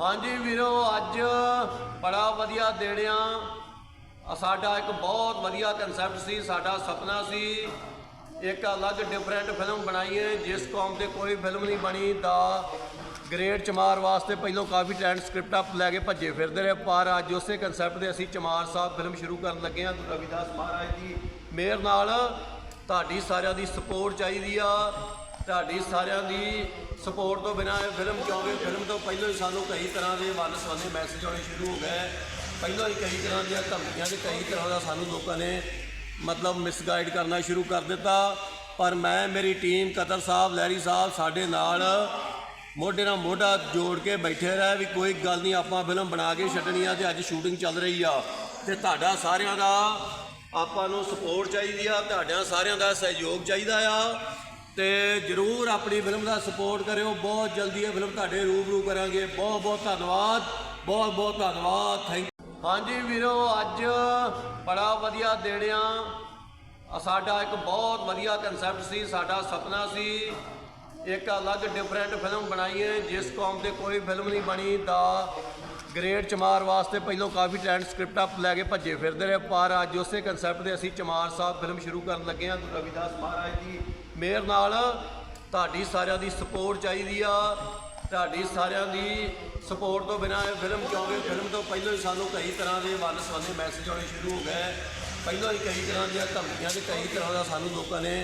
ਹਾਂਜੀ ਵੀਰੋ, ਅੱਜ ਬੜਾ ਵਧੀਆ ਦਿਨ ਆ। ਸਾਡਾ ਇੱਕ ਬਹੁਤ ਵਧੀਆ ਕਨਸੈਪਟ ਸੀ, ਸਾਡਾ ਸੁਪਨਾ ਸੀ। ਇੱਕ ਅਲੱਗ ਡਿਫਰੈਂਟ ਫਿਲਮ ਬਣਾਈਏ, ਜਿਸ ਕੌਮ ਤੇ ਕੋਈ ਫਿਲਮ ਨਹੀਂ ਬਣੀ ਦਾ ਗ੍ਰੇਟ ਚਮਾਰ ਵਾਸਤੇ ਪਹਿਲਾਂ ਕਾਫੀ ਟਾਈਮ ਸਕ੍ਰਿਪਟ ਅਪ ਲੈ ਕੇ ਭੱਜੇ ਫਿਰਦੇ ਰਹੇ, ਪਰ ਅੱਜ ਉਸੇ ਕਨਸੈਪਟ ਦੇ ਅਸੀਂ ਚਮਾਰ ਸਾਹਿਬ ਫਿਲਮ ਸ਼ੁਰੂ ਕਰਨ ਲੱਗੇ ਹਾਂ। ਗੁਰੂ ਰਵਿਦਾਸ ਮਹਾਰਾਜ ਦੀ ਮਿਹਰ ਨਾਲ ਤੁਹਾਡੀ ਸਾਰਿਆਂ ਦੀ ਸਪੋਰਟ ਚਾਹੀਦੀ ਆ। ਤੁਹਾਡੀ ਸਾਰਿਆਂ ਦੀ ਸਪੋਰਟ ਤੋਂ ਬਿਨਾਂ ਇਹ ਫਿਲਮ ਕਿਉਂਕਿ ਫਿਲਮ ਤੋਂ ਪਹਿਲਾਂ ਹੀ ਸਾਨੂੰ ਕਈ ਤਰ੍ਹਾਂ ਦੇ ਵੰਨ ਸਵੰਨੇ ਮੈਸੇਜ ਆਉਣੇ ਸ਼ੁਰੂ ਹੋ ਗਏ। ਪਹਿਲਾਂ ਹੀ ਕਈ ਤਰ੍ਹਾਂ ਦੀਆਂ ਧਮਕੀਆਂ ਤੇ ਕਈ ਤਰ੍ਹਾਂ ਦਾ ਸਾਨੂੰ ਲੋਕਾਂ ਨੇ ਮਤਲਬ ਮਿਸਗਾਈਡ ਕਰਨਾ ਸ਼ੁਰੂ ਕਰ ਦਿੱਤਾ। ਪਰ ਮੈਂ, ਮੇਰੀ ਟੀਮ ਕਤਰ ਸਾਹਿਬ, ਲਹਿਰੀ ਸਾਹਿਬ ਸਾਡੇ ਨਾਲ ਮੋਢੇ ਨਾਲ ਮੋਢਾ ਜੋੜ ਕੇ ਬੈਠੇ ਰਹੇ ਵੀ ਕੋਈ ਗੱਲ ਨਹੀਂ, ਆਪਾਂ ਫਿਲਮ ਬਣਾ ਕੇ ਛੱਡਣੀ ਆ ਤੇ ਅੱਜ ਸ਼ੂਟਿੰਗ ਚੱਲ ਰਹੀ ਆ। ਤੇ ਤੁਹਾਡਾ ਸਾਰਿਆਂ ਦਾ ਆਪਾਂ ਨੂੰ ਸਪੋਰਟ ਚਾਹੀਦੀ ਆ ਤੁਹਾਡਿਆਂ ਸਾਰਿਆਂ ਦਾ ਸਹਿਯੋਗ ਚਾਹੀਦਾ ਆ। ਤੇ ਜਰੂਰ ਆਪਣੀ ਫਿਲਮ ਦਾ ਸਪੋਰਟ ਕਰਿਓ। ਬਹੁਤ ਜਲਦੀ ਇਹ ਫਿਲਮ ਤੁਹਾਡੇ ਰੂਬਰੂ ਕਰਾਂਗੇ। ਬਹੁਤ ਬਹੁਤ ਧੰਨਵਾਦ। ਬਹੁਤ ਬਹੁਤ ਧੰਨਵਾਦ। ਥੈਂਕ ਹਾਂਜੀ ਵੀਰੋ, ਅੱਜ ਬੜਾ ਵਧੀਆ ਦਿਨ ਆ। ਸਾਡਾ ਇੱਕ ਬਹੁਤ ਵਧੀਆ ਕਨਸੈਪਟ ਸੀ, ਸਾਡਾ ਸੁਪਨਾ ਸੀ। ਇੱਕ ਅਲੱਗ ਡਿਫਰੈਂਟ ਫਿਲਮ ਬਣਾਈ ਹੈ, ਜਿਸ ਕੌਮ ਤੇ ਕੋਈ ਫਿਲਮ ਨਹੀਂ ਬਣੀ ਦਾ ਗ੍ਰੇਟ ਚਮਾਰ ਵਾਸਤੇ ਪਹਿਲਾਂ ਕਾਫੀ ਟਾਈਮ ਸਕ੍ਰਿਪਟ ਅਪ ਲੈ ਕੇ ਭੱਜੇ ਫਿਰਦੇ ਰਹੇ, ਪਰ ਅੱਜ ਉਸੇ ਕਨਸੈਪਟ ਦੇ ਅਸੀਂ ਚਮਾਰ ਸਾਹਿਬ ਫਿਲਮ ਸ਼ੁਰੂ ਕਰਨ ਲੱਗੇ ਹਾਂ। ਗੁਰੂ ਰਵਿਦਾਸ ਮਹਾਰਾਜ ਦੀ ਮੇਰ ਨਾਲ ਤੁਹਾਡੀ ਸਾਰਿਆਂ ਦੀ ਸਪੋਰਟ ਚਾਹੀਦੀ ਆ। ਤੁਹਾਡੀ ਸਾਰਿਆਂ ਦੀ ਸਪੋਰਟ ਤੋਂ ਬਿਨਾਂ ਇਹ ਫਿਲਮ ਕਿਉਂਕਿ ਫਿਲਮ ਤੋਂ ਪਹਿਲਾਂ ਹੀ ਸਾਨੂੰ ਕਈ ਤਰ੍ਹਾਂ ਦੇ ਵੱਲ ਸਵੰਨੇ ਮੈਸੇਜ ਆਉਣੇ ਸ਼ੁਰੂ ਹੋ ਗਏ। ਪਹਿਲਾਂ ਹੀ ਕਈ ਤਰ੍ਹਾਂ ਦੀਆਂ ਧਮਕੀਆਂ ਤੇ ਕਈ ਤਰ੍ਹਾਂ ਦਾ ਸਾਨੂੰ ਲੋਕਾਂ ਨੇ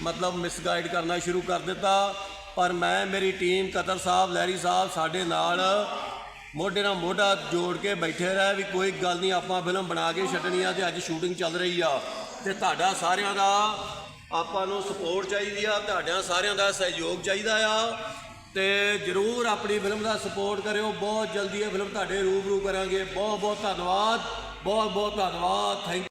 ਮਤਲਬ ਮਿਸਗਾਈਡ ਕਰਨਾ ਸ਼ੁਰੂ ਕਰ ਦਿੱਤਾ। ਪਰ ਮੈਂ, ਮੇਰੀ ਟੀਮ ਕਤਰ ਸਾਹਿਬ, ਲਹਿਰੀ ਸਾਹਿਬ ਸਾਡੇ ਨਾਲ ਮੋਢੇ ਨਾਲ ਮੋਢਾ ਜੋੜ ਕੇ ਬੈਠੇ ਰਹੇ ਵੀ ਕੋਈ ਗੱਲ ਨਹੀਂ, ਆਪਾਂ ਫਿਲਮ ਬਣਾ ਕੇ ਛੱਡਣੀ ਆ ਤੇ ਅੱਜ ਸ਼ੂਟਿੰਗ ਚੱਲ ਰਹੀ ਆ। ਤੇ ਤੁਹਾਡਾ ਸਾਰਿਆਂ ਦਾ ਆਪਾਂ ਨੂੰ ਸਪੋਰਟ ਚਾਹੀਦੀ ਆ ਤੁਹਾਡਿਆਂ ਸਾਰਿਆਂ ਦਾ ਸਹਿਯੋਗ ਚਾਹੀਦਾ ਆ। ਤੇ ਜਰੂਰ ਆਪਣੀ ਫਿਲਮ ਦਾ ਸਪੋਰਟ ਕਰਿਓ, ਬਹੁਤ ਜਲਦੀ ਇਹ ਫਿਲਮ ਤੁਹਾਡੇ ਰੂਬਰੂ ਕਰਾਂਗੇ। ਬਹੁਤ ਬਹੁਤ ਧੰਨਵਾਦ ਬਹੁਤ ਬਹੁਤ ਧੰਨਵਾਦ ਥੈਂਕ